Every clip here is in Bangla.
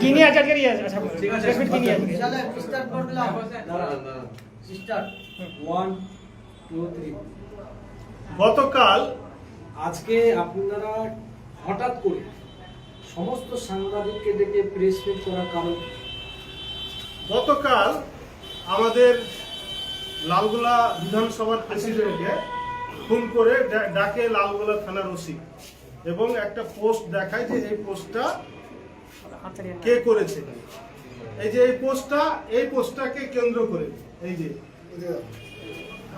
কি নিয়ে আছে আজকের ইয়ে আচ্ছা ঠিক আছে, প্রেস মিট কি নিয়ে আজকে চলে স্টার্ট করে দিলাম। দাঁড়ান, দাঁড়ান। স্টার্ট ওয়ান টু থ্রি গতকাল আজকে আপনারা হঠাৎ করে সমস্ত সাংবাদিককে ডেকে প্রেস মিট করার কারণ গতকাল আমাদের লালগোলা বিধানসভার প্রেসিডেন্টকে ফোন করে ডা- ডাকে লালগোলা থানার ওসি এবং একটা পোস্ট দেখায় যে এই পোস্টটা কে করেছে? এই যে এই পোস্টটা, এই পোস্টটাকে কেন্দ্র করে, এই যে।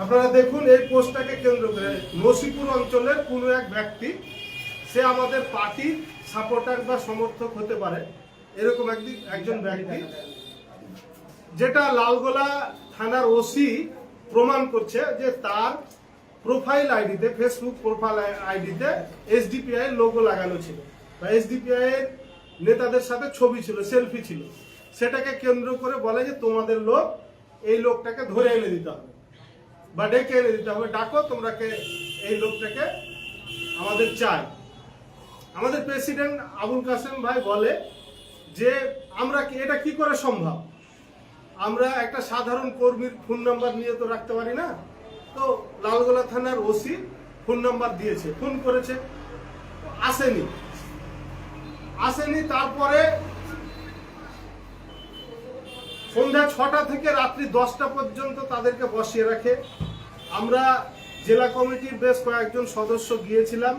আপনারা দেখুন, এই পোস্টটাকে কেন্দ্র করে। নসিপুর অঞ্চলের কোনো এক ব্যক্তি, সে আমাদের পার্টির সাপোর্টার বা সমর্থক হতে পারে। এরকম একদিন, একজন ব্যক্তি, যেটা লালগোলা থানার ওসি প্রমাণ করছে যে তার প্রোফাইল আইডিতে, ফেসবুক প্রোফাইল আইডিতে এসডিপিআই লোগো লাগানো ছিল। বা এসডিপিআই এর নেতাদের সাথে ছবি ছিল, সেলফি ছিল। সেটাকে কেন্দ্র করে বলে যে তোমাদের লোক এই লোকটাকে ধরে এনে দিতে হবে বা ডেকে এনে দিতে হবে। ডাকো তোমরাকে এই লোকটাকে আমাদের চাই। আমাদের প্রেসিডেন্ট আবুল কাসেম ভাই বলে যে আমরা এটা কি করে সম্ভব? আমরা একটা সাধারণ কর্মীর ফোন নাম্বার নিয়ে তো রাখতে পারি না? তো লালগোলা থানার ওসি ফোন নাম্বার দিয়েছে, ফোন করেছে। আসেনি। আসেনি, তারপরে সন্ধ্যা ছটা থেকে রাত্রি দশটা পর্যন্ত তাদেরকে বসিয়ে রাখে। আমরা জেলা কমিটির বেশ কয়েকজন সদস্য গিয়েছিলাম।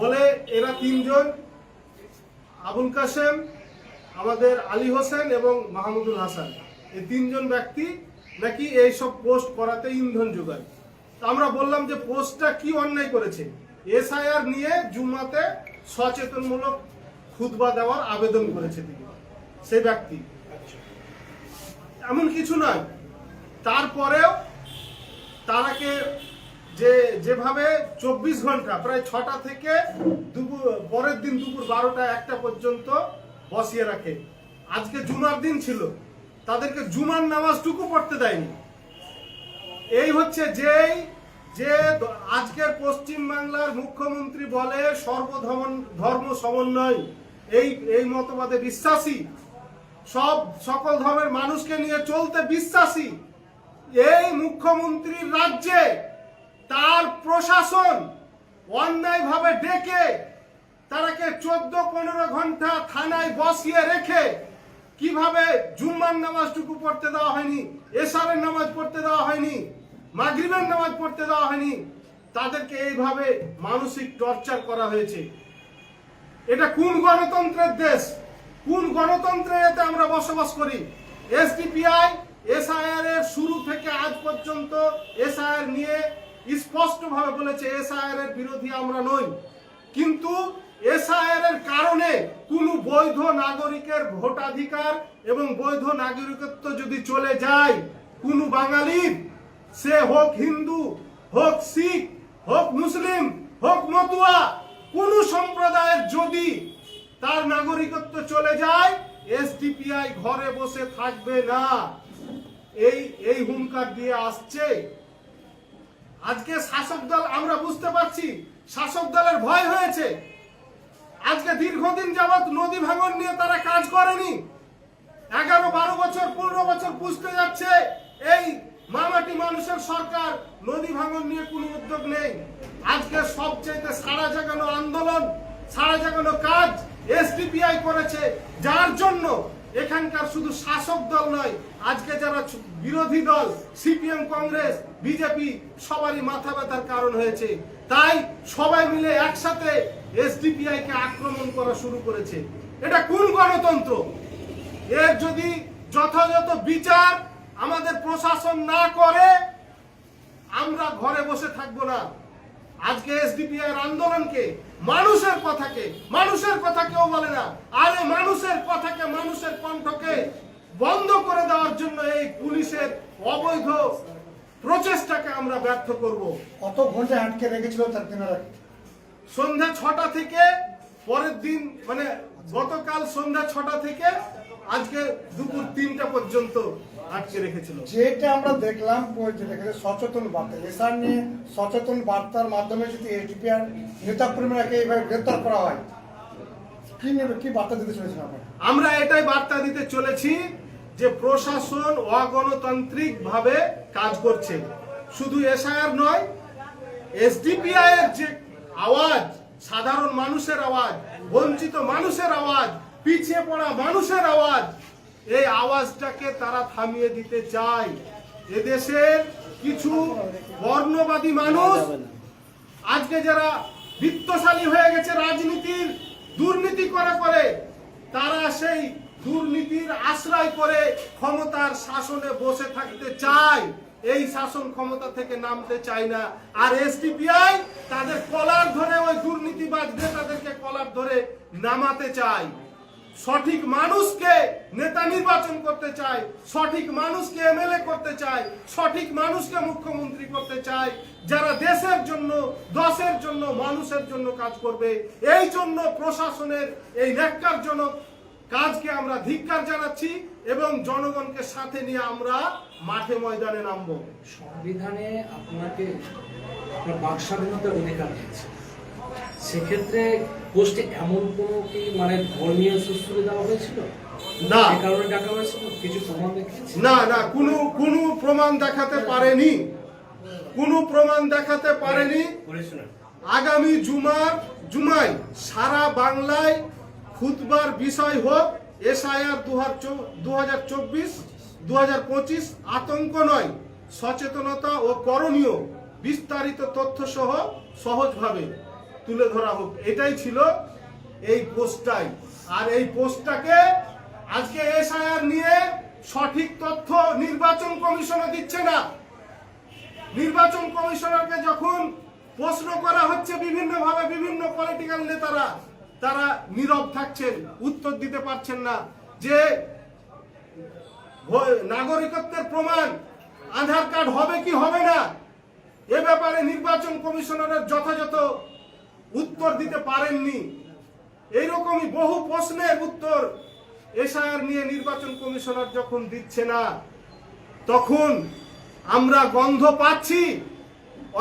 বলে এরা তিনজন, আবুল কাসেম আমাদের আলী হোসেন এবং মাহমুদুল হাসান। এই তিনজন ব্যক্তি নাকি এইসব পোস্ট করাতে ইন্ধন যোগায়। তা আমরা বললাম যে পোস্টটা কি অন্যায় করেছে? এসআইআর নিয়ে জুমাতে সচেতনমূলক খুতবা দেওয়ার আবেদন করেছে তিনি সেই ব্যক্তি। এমন কিছু নয়। তারপরেও তারাকে যে, যেভাবে চব্বিশ ঘণ্টা, প্রায় ছটা থেকে দুপুর, পরের দিন দুপুর বারোটা একটা পর্যন্ত বসিয়ে রাখে। আজকে জুমার দিন ছিল। তাদেরকে জুমার নামাজটুকু পড়তে দেয়নি। এই হচ্ছে যেই, যে আজকের পশ্চিম বাংলার মুখ্যমন্ত্রী বলে সর্বধর্ম, ধর্ম সমন্বয় এই এই মতবাদে বিশ্বাসী, সব সকল ধর্মের মানুষকে নিয়ে চলতে বিশ্বাসী, এই মুখ্যমন্ত্রীর রাজ্যে তার প্রশাসন অন্যায়ভাবে ডেকে তারাকে চোদ্দ পনেরো ঘণ্টা থানায় বসিয়ে রেখে কীভাবে জুম্মার নামাজটুকু পড়তে দেওয়া হয়নি, এশারের নামাজ পড়তে দেওয়া হয়নি, মাগরিবের নামাজ পড়তে দেওয়া হয়নি, তাদেরকে এইভাবে মানসিক টর্চার করা হয়েছে। এটা কোন গণতন্ত্রের দেশ? কোন গণতন্ত্রে এতে আমরা বসবাস করি? এসডিপিআই, এসআইআর এর শুরু থেকে আজ পর্যন্ত এসআইআর নিয়ে স্পষ্টভাবে বলেছে এসআইআর এর বিরোধী আমরা নই। কিন্তু এসআইআর এর কারণে কোন বৈধ নাগরিকের ভোটাধিকার এবং বৈধ নাগরিকত্ব যদি চলে যায়, কোন বাঙালির, সে হোক হিন্দু, হোক শিখ, হোক মুসলিম, হোক মতুয়া কোন সম্প্রদায়ের যদি তার নাগরিকত্ব চলে যায়, এসডিপিআই ঘরে বসে থাকবে না। এই এই হুঙ্কার দিয়ে আসছে। আজকে শাসক দল, আমরা বুঝতে পারছি, শাসক দলের ভয় হয়েছে। আজকে দীর্ঘদিন যাবৎ নদী ভাঙন নিয়ে তারা কাজ করেনি। এগারো, বারো বছর, পনেরো বছর পুষতে যাচ্ছে। মানুষের সরকার, নদী ভাঙন নিয়ে কোনো উদ্যোগ নেই। আজকে সবচেয়ে সারা জাগানো আন্দোলন সারা জাগানো কাজ এসডিপিআই করেছে। যার জন্য এখানকার শুধু শাসক দল নয়, আজকে যারা বিরোধী দল, সিপিএম, কংগ্রেস, বিজেপি, সবারই মাথা ব্যথার কারণ হয়েছে। তাই সবাই মিলে একসাথে এসডিপিআই কে আক্রমণ করা শুরু করেছে। এটা কোন গণতন্ত্র? এর যদি যথাযথ বিচার আমাদের প্রশাসন না করে আমরা ঘরে বসে থাকব না। আজকে এসডিপিআই আন্দোলনকে মানুষের কথাকে মানুষের কথা কেউ বলে না। আরে মানুষের কথাকে মানুষের কণ্ঠকে বন্ধ করে দেওয়ার জন্য এই পুলিশের অবৈধ প্রচেষ্টাকে আমরা ব্যর্থ করব। কত ঘণ্টা আটকে রেখেছিল তার তেনারা সন্ধ্যা ছটা থেকে পরের দিন মানে গতকাল সন্ধ্যা ছটা থেকে আজকে দুপুর তিনটা পর্যন্ত আটকে রেখেছিল। যেটা আমরা দেখলাম ওই সচেতন বার্তা। এসআর নিয়ে সচেতন বার্তার মাধ্যমে যদি এসডিপিআর নেতা কর্মীরাকে এইভাবে গ্রেপ্তার করা হয় কি নেবে কি বার্তা দিতে চলেছেন আপনারা? আমরা এটাই বার্তা দিতে চলেছি যে প্রশাসন অগণতান্ত্রিক ভাবে কাজ করছে। শুধু এসআইআর নয় এসডিপিআই এর যে আওয়াজ সাধারণ মানুষের আওয়াজ বঞ্চিত মানুষের আওয়াজ পিছিয়ে পড়া মানুষের আওয়াজ এই আওয়াজটাকে তারা থামিয়ে দিতে চায়। এদেশের কিছু বর্ণবাদী মানুষ আজকে যারা বিত্তশালী হয়ে গেছে, রাজনীতির দুর্নীতি করে করে, তারা সেই দুর্নীতির আশ্রয় করে ক্ষমতার শাসনে বসে থাকতে চায়। এই শাসন ক্ষমতা থেকে নামতে চায় না। আর এসডিপিআই তাদের কলার ধরে ওই দুর্নীতিবাজ নেতাদেরকে কলার ধরে নামাতে চায়। সঠিক মানুষকে নেতা নির্বাচন করতে চায় সঠিক মানুষকে এমএলএ করতে চায় সঠিক মানুষকে মুখ্যমন্ত্রী করতে চায় যারা দেশের জন্য, দশের জন্য, মানুষের জন্য কাজ করবে, এই জন্য প্রশাসনের এই ন্যাক্কারজনক কাজকে আমরা ধিক্কার জানাচ্ছি এবং জনগণকে সাথে নিয়ে আমরা মাঠে ময়দানে নামবো। সংবিধানে আপনাকে বাক স্বাধীনতার অধিকার দিয়েছে। সেক্ষেত্রে পোস্টে এমন কোনো কি মানে ধর্মীয় সুস্থতা দেওয়া হয়েছিল? না। কারণে ডাকা হয়েছিল? কিছু প্রমাণ দেখিয়েছে না না কোনো কোনো প্রমাণ দেখাতে পারেনি। কোনো প্রমাণ দেখাতে পারেনি। আগামী জুমার জুমায় সারা বাংলায় খুতবার বিষয় হোক এসআইআর দু হাজার চব্বিশ দু হাজার পঁচিশ আতঙ্ক নয় সচেতনতা ও করণীয় বিস্তারিত তথ্য সহ সহজভাবে। তুলে ধরা হোক। এটাই ছিল এই পোস্টটাই। আর এই পোস্টটাকে আজকে এসআইআর নিয়ে সঠিক তথ্য নির্বাচন কমিশনও দিচ্ছে না। নির্বাচন কমিশনারকে যখন প্রশ্ন করা হচ্ছে বিভিন্ন ভাবে বিভিন্ন পলিটিক্যাল নেতারা, তারা নীরব থাকছেন, উত্তর দিতে পারছেন না যে নাগরিকত্বের প্রমাণ, আধার কার্ড হবে কি হবে না, এ ব্যাপারে নির্বাচন কমিশনারের যথাযথ উত্তর দিতে পারেননি। এইরকমই বহু প্রশ্নের উত্তর এসআইআর নিয়ে নির্বাচন কমিশনার যখন দিচ্ছে না, তখন আমরা গন্ধ পাচ্ছি।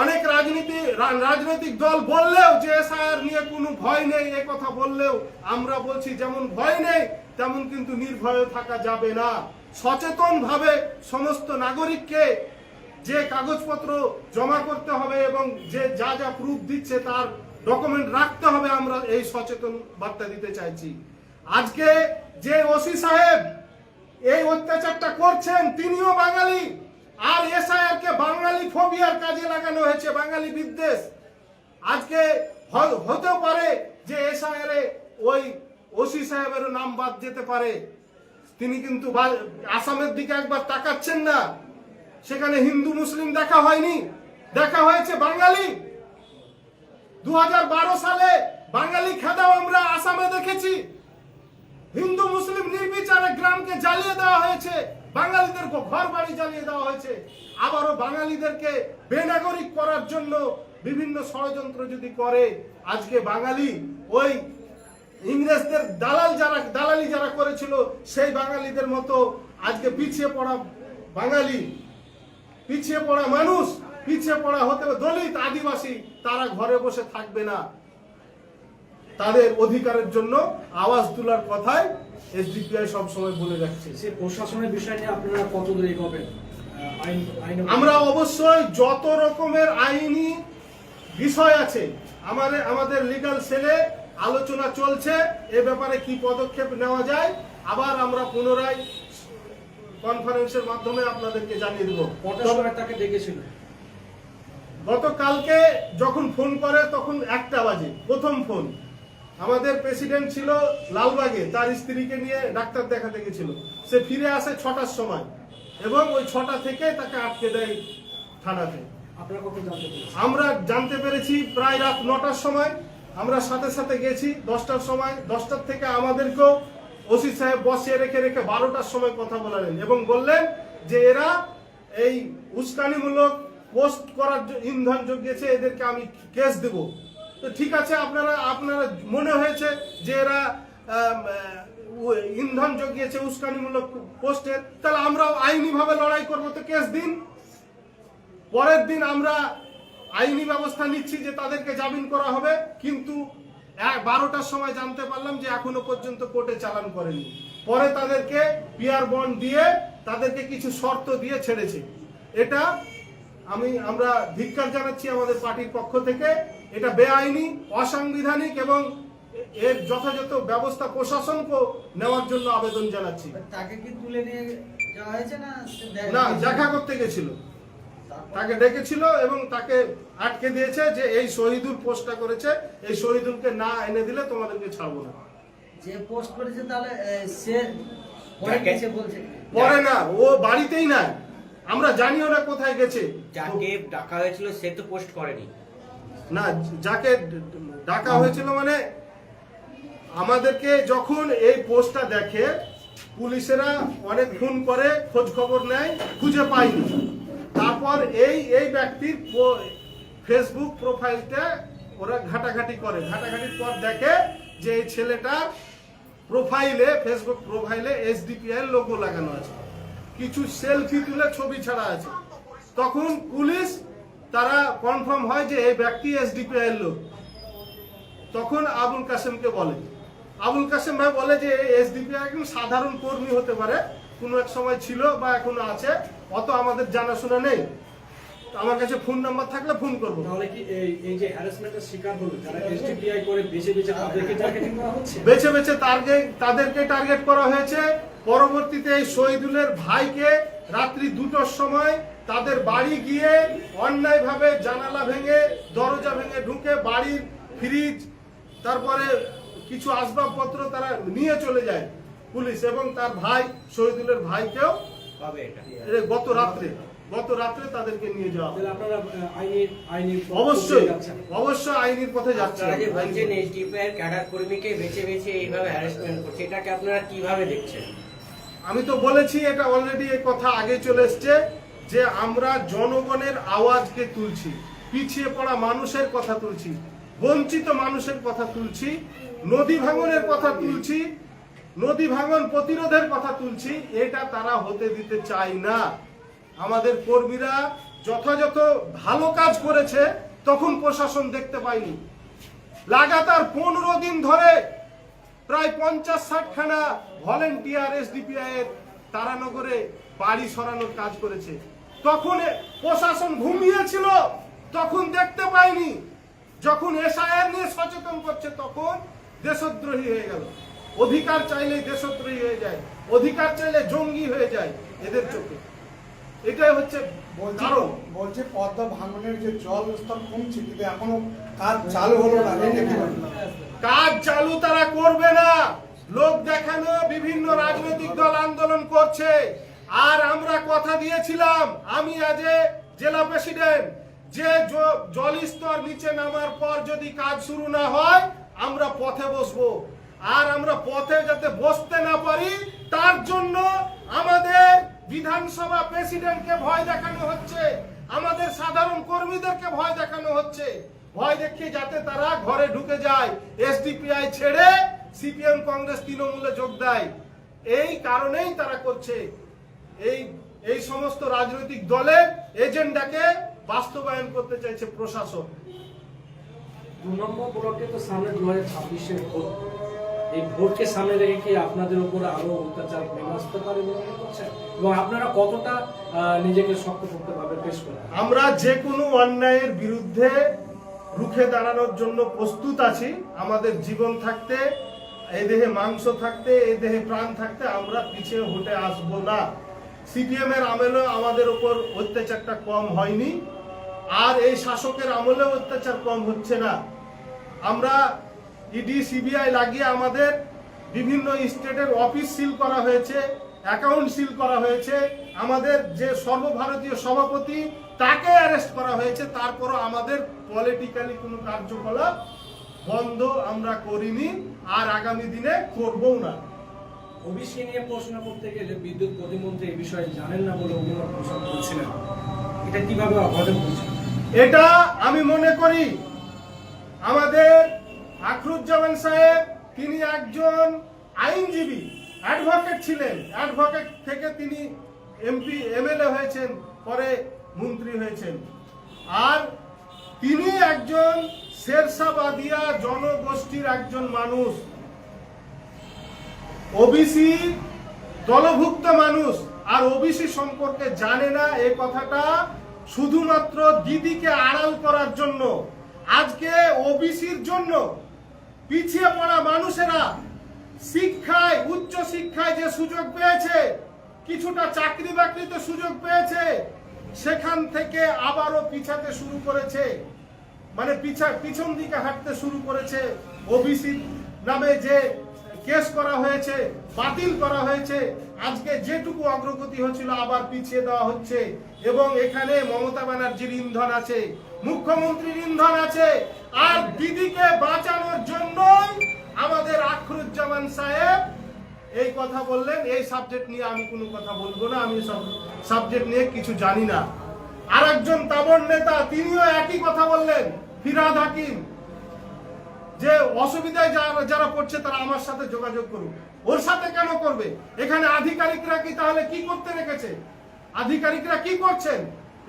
অনেক রাজনীতি, রাজনৈতিক দল বললেও যে এসআইআর নিয়ে কোনো ভয় নেই, এ কথা বললেও আমরা বলছি যেমন ভয় নেই, তেমন কিন্তু নির্ভয় থাকা যাবে না। সচেতন ভাবে সমস্ত নাগরিককে যে কাগজপত্র জমা করতে হবে এবং যে যা যা প্রুফ দিচ্ছে তার ডকুমেন্ট রাখতে হবে, আমরা এই সচেতন বার্তা দিতে চাইছি। আজকে যে ওসি সাহেব এই অত্যাচারটা করছেন, তিনিও বাঙালি। আর এসআইআর কে বাঙালি ফোবিয়ার কাজে লাগানো হয়েছে, বাঙালি বিদ্বেষ। আজকে হতেও পারে যে এসআইআর এ ওই ওসি সাহেবের নাম বাদ যেতে পারে। তিনি কিন্তু আসামের দিকে একবার তাকাচ্ছেন না। সেখানে হিন্দু, মুসলিম দেখা হয়নি। দেখা হয়েছে বাঙালি। দু হাজার বারো সালে বাঙালি খেদাও আমরা আসামে দেখেছি। হিন্দু, মুসলিম নির্বিচারে গ্রামকে জ্বালিয়ে দেওয়া হয়েছে। বাঙালিদের ঘর বাড়ি জ্বালিয়ে দেওয়া হয়েছে। আবারও বাঙালিদেরকে বেনাগরিক করার জন্য বিভিন্ন ষড়যন্ত্র যদি করে, আজকে বাঙালি ওই ইংরেজদের দালাল যারা, দালালি যারা করেছিল, সেই বাঙালিদের মতো আজকে পিছিয়ে পড়া বাঙালি, পিছিয়ে পড়া মানুষ পিছিয়ে পড়া হতে দলিত আদিবাসী তারা ঘরে বসে থাকবে না। তাদের অধিকারের জন্য আওয়াজ তোলার কথাই এসডিপিআই সবসময় বলে যাচ্ছে সে প্রশাসনের বিষয় নিয়ে আপনারা কত দূর এগোবেন? আমরা অবশ্যই যত রকমের আইনি বিষয় আছে আমাদের আমাদের লিগাল সেলে আলোচনা চলছে এ ব্যাপারে কি পদক্ষেপ নেওয়া যায় আবার আমরা পুনরায় কনফারেন্সের মাধ্যমে আপনাদেরকে জানিয়ে দেবো। তাকে ডেকেছিল? গতকালকে যখন ফোন করে তখন একটা বাজে প্রথম ফোন। আমাদের প্রেসিডেন্ট ছিল লালবাগে তার স্ত্রীকে নিয়ে ডাক্তার দেখাতে গেছিল। সে ফিরে আসে ছটার সময় এবং ওই ছটা থেকে তাকে আটকে দেয় থানাতে। আমরা জানতে পেরেছি প্রায় রাত নটার সময়। আমরা সাথে সাথে গেছি দশটার সময়। দশটার থেকে আমাদেরকেও ওসি সাহেব বসিয়ে রেখে রেখে বারোটার সময় কথা বলালেন এবং বললেন যে এরা এই উস্কানিমূলক পোস্ট করার ইন্ধন জুগিয়েছে, এদেরকে আমি কেস দেব। তো ঠিক আছে, আপনারা আপনারা মনে হয়েছে যে এরা ইন্ধন জগিয়েছে উস্কানিমূলক পোস্টের তাহলে আমরাও আইনিভাবে লড়াই করব, তো কেস দিন। পরের দিন আমরা আইনি ব্যবস্থা নিচ্ছি যে তাদেরকে জামিন করা হবে, কিন্তু বারোটার সময় জানতে পারলাম যে এখনও পর্যন্ত কোর্টে চালান করেনি। পরে তাদেরকে পিয়ার বন্ড দিয়ে তাদেরকে কিছু শর্ত দিয়ে ছেড়েছে। এটা আমি আমরা ধিক্কার জানাচ্ছি আমাদের পার্টির পক্ষ থেকে। এটা বেআইনি অসাংবিধানিক এবং এর যথাযথ ব্যবস্থা প্রশাসনকে নেওয়ার জন্য আবেদন জানাচ্ছি। তাকে কি তুলে নিয়ে যাওয়া হয়েছে না দেখা না দেখা করতে গেছিল। তাকে ডেকেছিল এবং তাকে আটকে দিয়েছে যে এই শহীদুল পোস্টটা করেছে এই শহীদুলকে না এনে দিলে তোমাদেরকে ছাড়বো না। যে পোস্ট করেছে তাহলে সে পরে গেছে বলছে। পরে না ও বাড়িতেই নাই। আমরা জানিও না কোথায় গেছে। যাকে ডাকা হয়েছিল সে তো পোস্ট করেনি। না যাকে ডাকা হয়েছিল মানে আমাদেরকে যখন এই পোস্টটা দেখে পুলিশেরা অনেক ফোন করে খোঁজ খবর নেয় খুঁজে পায়নি। তারপর এই এই ব্যক্তির ফেসবুক প্রোফাইলটা ওরা ঘাটাঘাটি করে। ঘাটাঘাটির পর দেখে যে এই ছেলেটা প্রোফাইলে ফেসবুক প্রোফাইলে এসডিপিআই লোগো লাগানো আছে। কিছু সেলফি তুলে ছবি ছাড়া আছে। তখন পুলিশ, তারা কনফার্ম হয় যে এই ব্যক্তি এসডিপিআই এর লোক। তখন আবুল কাসেমকে বলে। আবুল কাসেম ভাই বলে যে এসডিপিআই একজন সাধারণ কর্মী হতে পারে। কোনো এক সময় ছিল বা এখনও আছে। অত আমাদের জানাশোনা নেই। আমার কাছে ফোন নাম্বার থাকলে ফোন করব। তাহলে কি এই এই যে হ্যারাসমেন্টের শিকার হলো যারা এসডিপিআই করে বেছে বেছে তাদেরকে টার্গেটিং করা হচ্ছে? বেছে বেছে টার্গেট তাদেরকে টার্গেট করা হয়েছে। পরবর্তীতে এই শহীদুলের ভাইকে রাত্রি দুটোর সময় তাদের বাড়ি গিয়ে অন্যায়ভাবে জানালা ভেঙে দরজা ভেঙে ঢুকে বাড়ির ফ্রিজ তারপরে কিছু আসবাবপত্র তারা নিয়ে চলে যায় পুলিশ এবং তার ভাই শহীদুলের ভাইকেও হবে এটা। গত রাত্রে। গত রাত্রে তাদেরকে নিয়ে যাওয়া অবশ্যই অবশ্যই আইনের পথে যাচ্ছে আপনারা যে বলছেন এসডিপিআই ক্যাডার কর্মীকে বেছে বেছে এইভাবে হ্যারাসমেন্ট করছে এটাকে আপনারা কীভাবে দেখছেন? আমি তো বলেছি এটা অলরেডি এই কথা আগে চলে এসছে যে আমরা জনগণের আওয়াজকে তুলছি পিছিয়ে পড়া মানুষের কথা তুলছি বঞ্চিত মানুষের কথা তুলছি নদী ভাঙনের কথা তুলছি নদী ভাঙন প্রতিরোধের কথা তুলছি এটা তারা হতে দিতে চায় না। আমাদের কর্মীরা যথাযথ ভালো কাজ করেছে, তখন প্রশাসন দেখতে পায়নি। লাগাতার পনেরো দিন ধরে প্রায় পঞ্চাশ ষাটখানা ভলেন্টিয়ার এসডিপিআই এর তারানগরে বাড়ি সরানোর কাজ করেছে। তখন প্রশাসন ঘুমিয়েছিল, তখন দেখতে পাইনি যখন এসআইআর নিয়ে সচেতন করছে, তখন দেশদ্রোহী হয়ে গেল। অধিকার চাইলে দেশদ্রোহী হয়ে যায়, অধিকার চাইলে জঙ্গি হয়ে যায় এদের চোখে। এটাই হচ্ছে বলছি। বলছি পদ্মা ভাঙনের যে জল স্তর কমছে কিন্তু এখনও কাজ চালু হলো না? কাজ চালু তারা করবে না। লোক দেখানো বিভিন্ন রাজনৈতিক দল আন্দোলন করছে। আর আমরা কথা দিয়েছিলাম আমি আজ জেলা প্রেসিডেন্ট যে জ- জলস্তর নিচে নামার পর যদি কাজ শুরু না হয় আমরা পথে বসবো। আর আমরা পথে যাতে বসতে না পারি তার জন্য আমাদের বিধানসভা প্রেসিডেন্টকে ভয় দেখানো হচ্ছে, আমাদের সাধারণ কর্মীদেরকে ভয় দেখানো হচ্ছে। ভয় দেখিয়ে যাতে তারা ঘরে ঢুকে যায়। এসডিপিআই ছেড়ে সিপিএম, কংগ্রেস, তৃণমূলে যোগ দেয়। এই কারণেই তারা করছে। এই এই সমস্ত রাজনৈতিক দলের এজেন্ডাকে বাস্তবায়ন করতে চাইছে প্রশাসন। দু নম্বর ব্লকে তো সামনে দু হাজার ছাব্বিশের এই ভোটকে সামনে রেখে কি আপনাদের উপর আরও অত্যাচার আসতে পারে বলে মনে করছেন? এবং আপনারা কতটা নিজেকে শক্তপোক্তভাবে পেশ করেন? আমরা যে কোনো অন্যায়ের বিরুদ্ধে রুখে দাঁড়ানোর জন্য প্রস্তুত আছি। আমাদের জীবন থাকতে এই দেহে মাংস থাকতে এই দেহে প্রাণ থাকতে আমরা পিছিয়ে হটে আসব না। সিপিএম এর আমলেও আমাদের উপর অত্যাচারটা কম হয়নি। আর এই শাসকের আমলেও অত্যাচার কম হচ্ছে না। আমরা ইডি সিবিআই লাগিয়ে আমাদের বিভিন্ন স্টেটের অফিস সিল করা হয়েছে অ্যাকাউন্ট সিল করা হয়েছে। আমাদের যে সর্বভারতীয় সভাপতি তাকে অ্যারেস্ট করা হয়েছে। তারপরও আমাদের পলিটিক্যালি কোনো কার্যকলাপ বন্ধ আমরা করিনি আর আগামী দিনে করবও না। ওবিসি নিয়ে প্রশ্ন করতে গেলে বিদ্যুৎ প্রতিমন্ত্রী এই বিষয়ে জানেন না বলে অভিমত পোষণ করেছিলেন এটা কীভাবে এটা আমি মনে করি আমাদের আখরুজ্জামান সাহেব, তিনি একজন আইনজীবী অ্যাডভোকেট ছিলেন। অ্যাডভোকেট থেকে তিনি এমপি এমএলএ হয়েছেন, পরে মন্ত্রী হয়েছেন। আর তিনি একজন শেরশাবাদিয়া জনগোষ্ঠীর একজন মানুষ। ওবিসি দলভুক্ত মানুষ। আর ওবিসি সম্পর্কে জানে না এই কথাটা, শুধুমাত্র দিদিকে আড়াল করার জন্য। আজকে ওবিসির জন্য পিছিয়ে পড়া মানুষেরা শিক্ষায়, উচ্চ শিক্ষায় যে সুযোগ পেয়েছে, কিছুটা চাকরি বাকরিতে সুযোগ পেয়েছে, সেখান থেকে আবারও পিছাতে শুরু করেছে। মানে পিছা, পিছন দিকে হাঁটতে শুরু করেছে ওবিসি নামে যে কেস করা হয়েছে, বাতিল করা হয়েছে, আজকে যেটুকু অগ্রগতি হচ্ছিল আবার পিছিয়ে দেওয়া হচ্ছে। এবং এখানে মমতা ব্যানার্জির ইন্ধন আছে। মুখ্যমন্ত্রীর ইন্ধন আছে। আর দিদিকে বাঁচানোর জন্যই আমাদের আখরুজ্জামান সাহেব এই কথা বললেন। এই সাবজেক্ট নিয়ে আমি কোনো কথা বলব না, আমি সব সাবজেক্ট নিয়ে কিছু জানি না। আর একজন তাবর নেতা, তিনিও একই কথা বললেন, ফিরাদ হাকিম। যে অসুবিধায় যারা যারা পড়ছে তারা আমার সাথে যোগাযোগ করুক। ওর সাথে কেন করবে? এখানে আধিকারিকরা কি তাহলে কি করতে রেখেছে? আধিকারিকরা কি করছেন?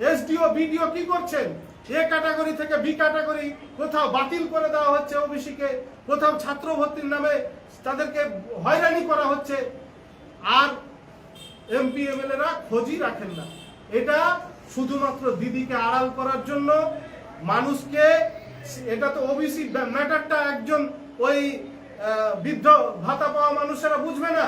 এসডিও, বিডিও কি করছেন? এ ক্যাটাগরি থেকে বি ক্যাটাগরি কোথাও বাতিল করে দেওয়া হচ্ছে ওবিসি কে কোথাও ছাত্র ভর্তির নামে তাদেরকে হয়রানি করা হচ্ছে। আর এমপি, এমএলএরা খোঁজই রাখেন না। এটা শুধুমাত্র দিদিকে আড়াল করার জন্য মানুষকে, এটা তো ওবিসি ম্যাটারটা একজন ওই বৃদ্ধ ভাতা পাওয়া মানুষেরা বুঝবে না।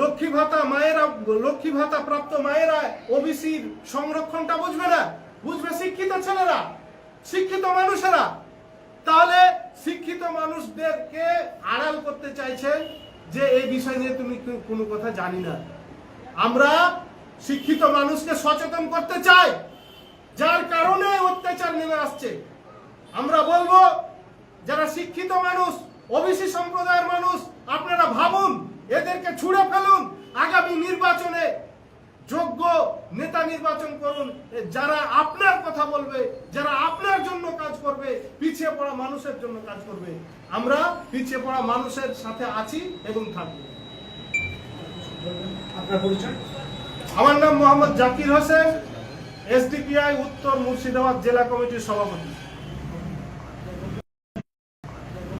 লক্ষ্মী ভাতা মায়েরা, লক্ষ্মী ভাতা প্রাপ্ত মায়েরা ওবিসির সংরক্ষণটা বুঝবে না। বুঝবে শিক্ষিত ছেলেরা, শিক্ষিত মানুষেরা। তাহলে শিক্ষিত মানুষদেরকে আড়াল করতে চাইছেন যে এই বিষয় নিয়ে তুমি কোনো কথা জানি না। আমরা শিক্ষিত মানুষকে সচেতন করতে চাই, যার কারণে অত্যাচার নেমে আসছে। আমরা বলব, যারা শিক্ষিত মানুষ, ওবিসি সম্প্রদায়ের মানুষ, আপনারা ভাবুন, এদেরকে ছুড়ে ফেলুন, আগামী নির্বাচনে যোগ্য নেতা নির্বাচন করুন যারা আপনার কথা বলবে যারা আপনার জন্য কাজ করবে পিছিয়ে পড়া মানুষের জন্য কাজ করবে। আমরা পিছিয়ে পড়া মানুষের সাথে আছি এবং থাকব। আপনার পরিচয়? আমার নাম মোহাম্মদ জাকির হোসেন এসডিপিআই উত্তর মুর্শিদাবাদ জেলা কমিটির সভাপতি।